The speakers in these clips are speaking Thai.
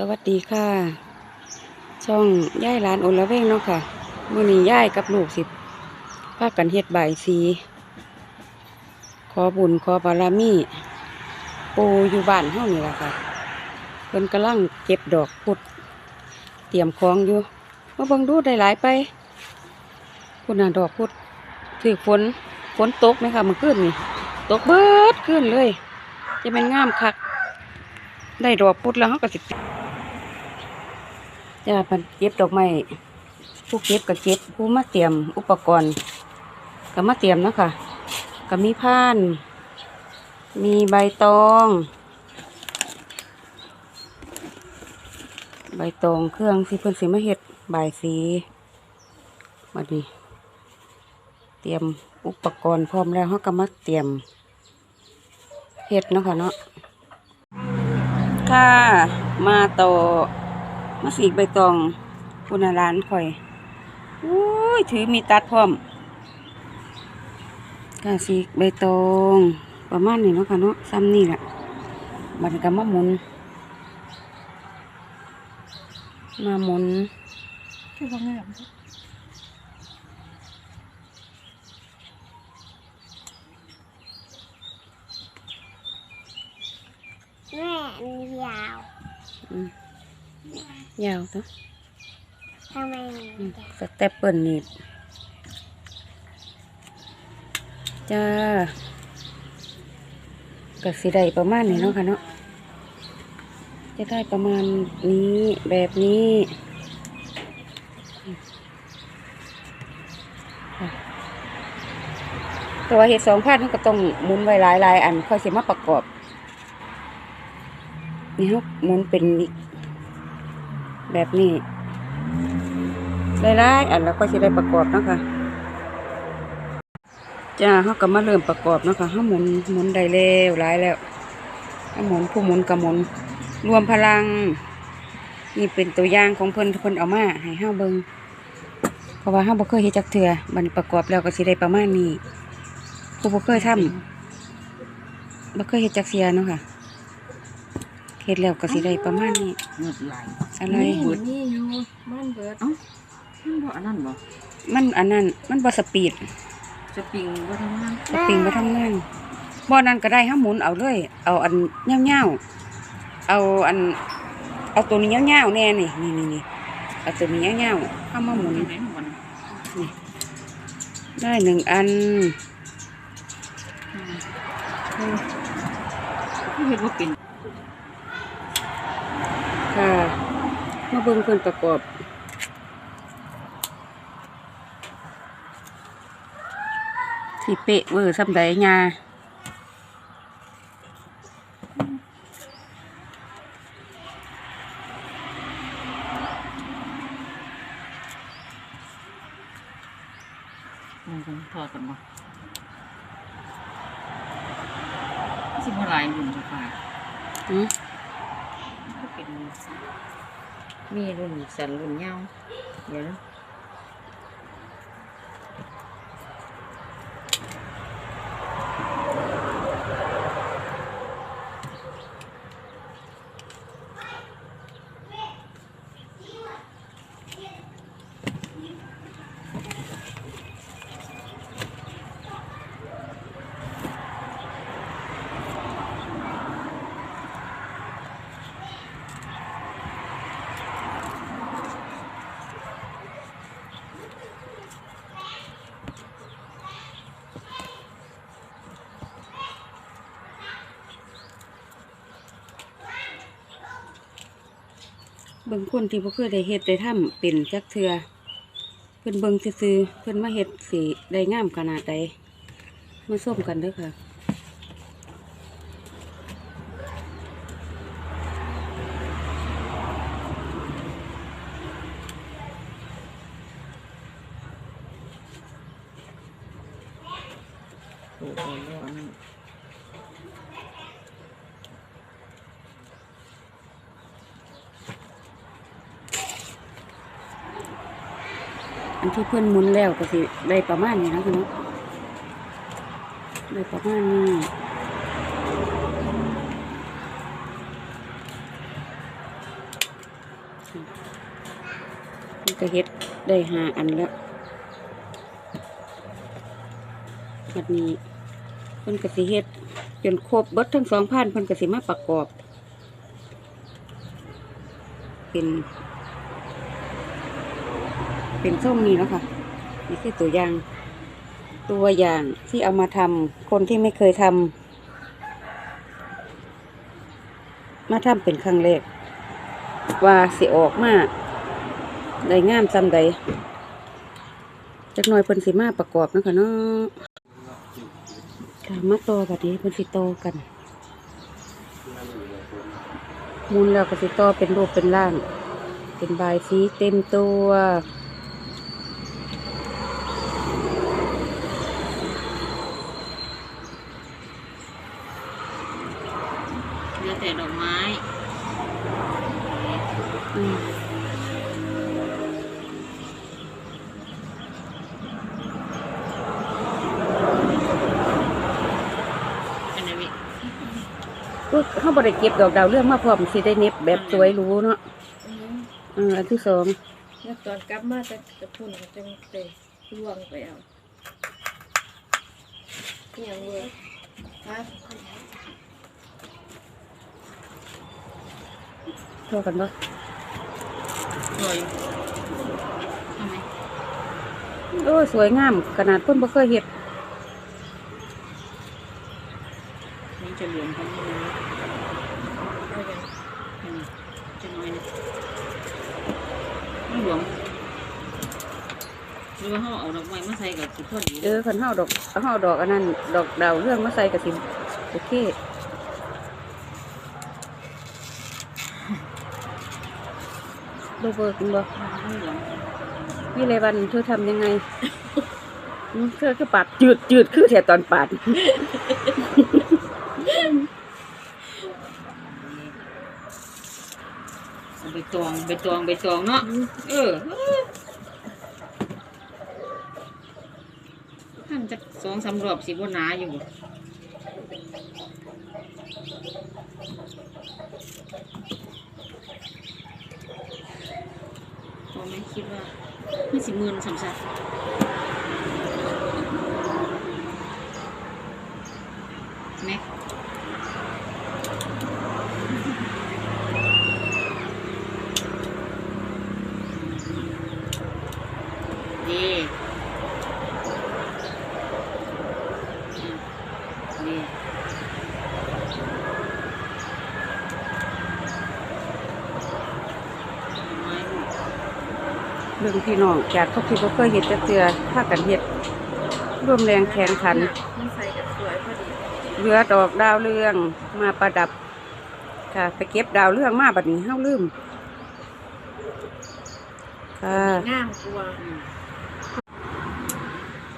สวัสดีค่ะ ช่องย่ายหลานโอนละเวงเนาะค่ะมื่อนี้ย่ายกับลูกสิบพากันเฮ็ดใบายสี ขอบุญขอบารมี ปูอยู่บ้านเฮานี่ล่ะค่ะเพิ่นกำลังเก็บดอกพุด เตรียมของอยู่มาเบิ่งดูได้หลายไปคุณน่ะดอกพุดถือฝนฝนตกไหมคะมื่อคืนนี่ตกเบิดขึ้นเลย จะเป็นงามคักได้ดอกพุดแล้วเขาก็สิ จะมันเก็บดอกไม้ผู้เก็บก็เก็บผู้มาเตรียมอุปกรณ์ก็มาเตรียมเนาะค่ะก็มีผ้าน มีใบตอง ใบตองเครื่องที่เพิ่นสิมาเฮ็ดใบสีมาดีเตรียมอุปกรณ์พร้อมแล้วเขาก็มาเตรียมเฮ็ดเนาะค่ะเนาะค่ะมาต่อ มาสีกใบตองคุณน่ะร้านข่อยอุ้ยถือมีตัดพร้อมค่ะสีกใบตองประมาณนี้เนาะค่ะเนาะซ้ำนี่แหละบัดนก็มาหมุน มาหมุนคือว่างามแม่มันยาวอืม ยาวตัวทำไมอืมันมยาวสเต็ปเปิลนี่จ้าก็สิได้ประมาณนี้เนาะค่ะเนาะจะได้ประมาณนี้แบบนี้ค่ะแต่ว่าเห็ดสองพันมันก็ต้องหมุนไว้หลายหลายๆอันค่อยสิมาประกอบ นี่ครับหมุนเป็นอีก แบบนี้หลายๆอันแล้วก็สิได้ประกอบเนาะคะจ้าเขาก็มาเริ่มประกอบเนาะคะเขาหมุนหมุนได้แล้วหลายแล้วเขาหมุนผู้หมุนกับหมุน รวมพลัง นี่เป็นตัวอย่างของเพิ่นเพิ่นเอามาให้เฮาเบิงเพราะว่าเฮาบ่เคยเฮ็ดจักเทื่อบันประกอบแล้วก็สิได้ประมาณนี้ผู้บ่เคยทำบ่เคยเฮ็ดจักเทื่อเนาะค่ะเฮ็ดแล้วก็สิได้ประมาณนี้ อดไหลอะไรนี่นี่อยู่บ้านเบิดเอ้ามันบ่อันนั้นบ่มันอันนั้น มันบ่สปีด สปริงบ่ทำงานสปริงบ่ทำงานบ่นั้นก็ได้เฮาหมุนเอาเลย เอาอันยาวๆเอาอัน เอาตัวนี้ยาวๆแน่นี่นี่นี่นี่เอาตัวนี้ยาวๆเฮามาหมุนไหนของมันได้หนึ่งอันคือเฮ็ดบ่เป็นค่ะ มาเบิ่งเพิ่นประกอบสิเปะเวอร์ซ้ำใดยา มันคงทอดกันบ่สิบ่หลายรุ่นจักว่า อืม ก็เป็นมี รุ่นสั้นรุ่นยาวเดี๋ยวนะ เบิ่งคนที่บ่เคยได้เฮ็ดได้ทำเป็นจักเทือเพิ่นเบิ่งซื่อๆเพิ่นมาเฮ็ดสิได้งามขนาดใดมาส้มกันเด้อค่ะโอ้โหแล้ว อันที่เพิ่อนมุนแล้วก็สิได้ประมาณนี้นะคุณนะได้ประมาณนี้มันก็เฮ็ดได้หาอันแล้วบัดนี้เพิ่นก็สิเฮ็ดจนครบเบิดทั้งสองพันเพิ่นก็สิมาประกอบ เป็น เป็นส้มนี่แล้วค่ะนี่คือตัวอย่าง ตัวอย่างที่เอามาทำคนที่ไม่เคยทำมาทำเป็นครั้งแรกว่าสิออกมาได้งามซำใดจักหน่อยเพิ่นสิมาประกอบนะคะเนาะค่ะมาต่อบัดนี้เพิ่นสิต่อกันมุนแล้วก็สิต่อเป็นรูปเป็นร่าง เป็นใบสีเต็มตัว เหลือแต่ดอกไม้ อืม เป็นไงวิ ก็ เขาบริเก็บดอกดาวเรื่องมาพร้อมสิได้เน็บแบบสวยหรู้เนาะเอออันที่สองแล้วตอนกลับมาจะจะพูดก็จะไปล่วงไปเอาอหย่างเว้ยฮะเท่ากันปะสวยทำไมโอ้ยสวยงาม ขนาดเพิ่นบ่เคยเห็ด นี่จะเหลืองเขาไม่รู้ เอาอย่าง อันนี้จะน้อยนะไม่ หลวมหรือว่าเขาเอาดอกไม้มาใส่กับสุดพอดีเออคันเฮาดอกเฮาดอกอันนั้น ดอกดาวเรื่องมาใส่กับสิโอเคบ่เบิกกันบ่พี่เลวันเธอทำยังไงเธอคือปาดจืดจืดคือแถตอนปาด เอาไปตองไปตองไปตองเนาะเออท่านจะสองสามรอบสิบหนาอยู่บ่พอไหมคิดว่าไม่สิมื่นสามสัต ดีดีไม้ลูกเรื่องพี่น้องจากเขาที่บ่เคยเห็ดจะเตือพากันเห็ดร่วมแรงแข่งขัน มันใส่กับสวยพอดีเรือดอกดาวเรืองมาประดับ ค่ะไปเก็บดาวเรืองมาบัดนี้เฮาลืมค่ะ งามกลัวอืม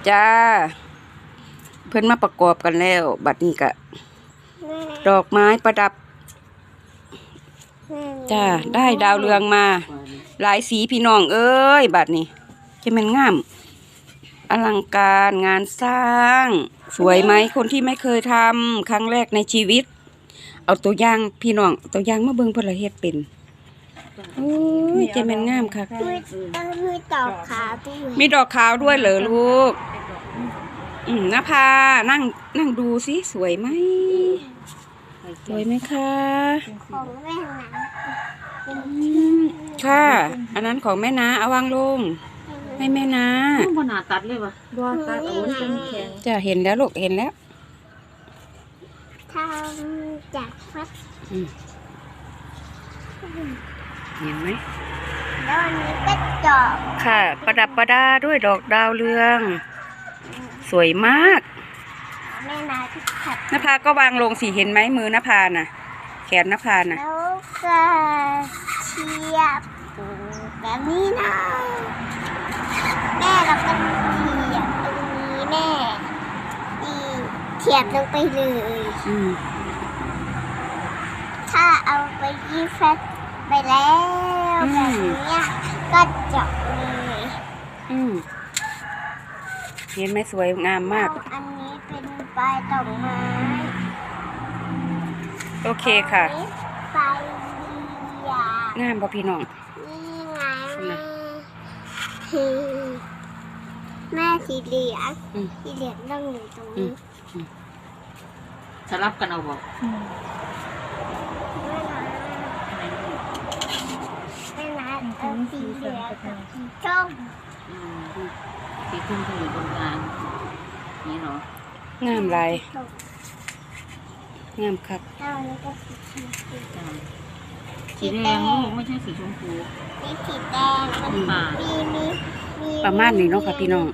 จ้า เพิ่นมาประกอบกันแล้ว บัดนี้กะแม่ดอกไม้ประดับแม่จ้า ได้ดาวเรืองมากว่านี้หลายสีพี่น้องเอ้ย บัดนี้จะเป็นงาม อลังการงานสร้าง สวยไหมคนที่ไม่เคยทำครั้งแรกในชีวิต เอาตัวอย่างพี่น้องตัวอย่างมาเบิ่งเพนละเฮ็ดเป็น โอ้ยจะเป็นงามค่ะ มีต้องมีตอกขาด้วยมีดอกขาวด้วยเหรอลูก อืมนภานั่งนั่งดูสิสวยไหม สวยไหมคะของแม่นะเป็นอืมค่ะ อันนั้นของแม่นาเอาวางลงให้แม่นามันบ่น่าตัดเลยวะบัวตัดเอาวุ้นเป็นแข็งจะเห็นแล้วลูกเห็นแล้วทำจากฟัดอืม เห็นไหมแล้วอันนี้ก็จอกค่ะ ประดับประดาด้วยดอกดาวเรือง สวยมากแม่นาที่ขัดนภาก็วางลงสิเห็นไหมมือนภาน่ะ แขนนภาน่ะ แล้วก็เทียบแบบนี้นะแม่เราก็เทียบตรงนี้แม่เทียบลงไปเลย อืม ถ้าเอาไปยี่แฟต ไปแล้วแบบเนี้ยก็จบเลยอืมเห็นไหมสวยงามมาก อันนี้เป็นปลายดอกไม้โอเคค่ะอันนี้ปลายเดียงามป่ะพี่น้องงคือแม่สีเหลืองอืมสีเหลืองต้องอยู่ตรงอืนี้มสลับกันเอาบอก อืม แสีเหลืองกับสีส้มอืมสีขึ้นอยู่ตรงกลางนี่เนาะงามหลายงามคักแล้วอันนี้ก็สีชมพูจ้ะสีแดงลูกไม่ใช่สีชมพูสีแดงมันมีมีมีประมาณนี้เนาะค่ะพี่น้อง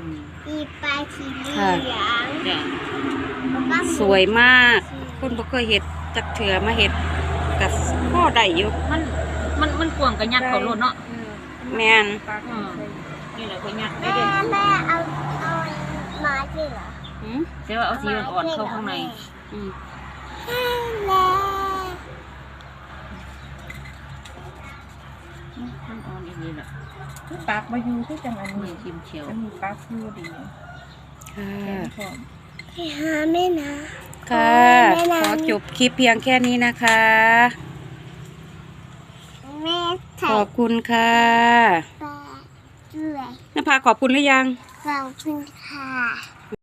อืมมีปลายสีเหลืองแล้วก็มีสวยมาก คุณบ่เคยเฮ็ดจักเถือมาเฮ็ดกับพ่อได้อยู่มัน มันมันกวางกับยัดเขาโลดเนาะเออแม่นปากมันใส่นี่แหละเขายัดได้แม่เด้แม่เอาเอามาสิเหรออืมใช่ว่าเอาสีอ่อนๆเข้าข้างในอืมแล้วมันอ่อนอีกนี่แหละคือปากมาอยู่คือจังอันนี่นี้ชิมเชียวอันนี้ปากคือดีค่ะแข็งพร้อม ไปหาแม่นะ ค่ะแม่นะขอจบคลิปเพียงแค่นี้นะคะแม่ใส่ ขอบคุณค่ะปลาด้วยนภาขอบคุณหรือยัง ขอบคุณค่ะ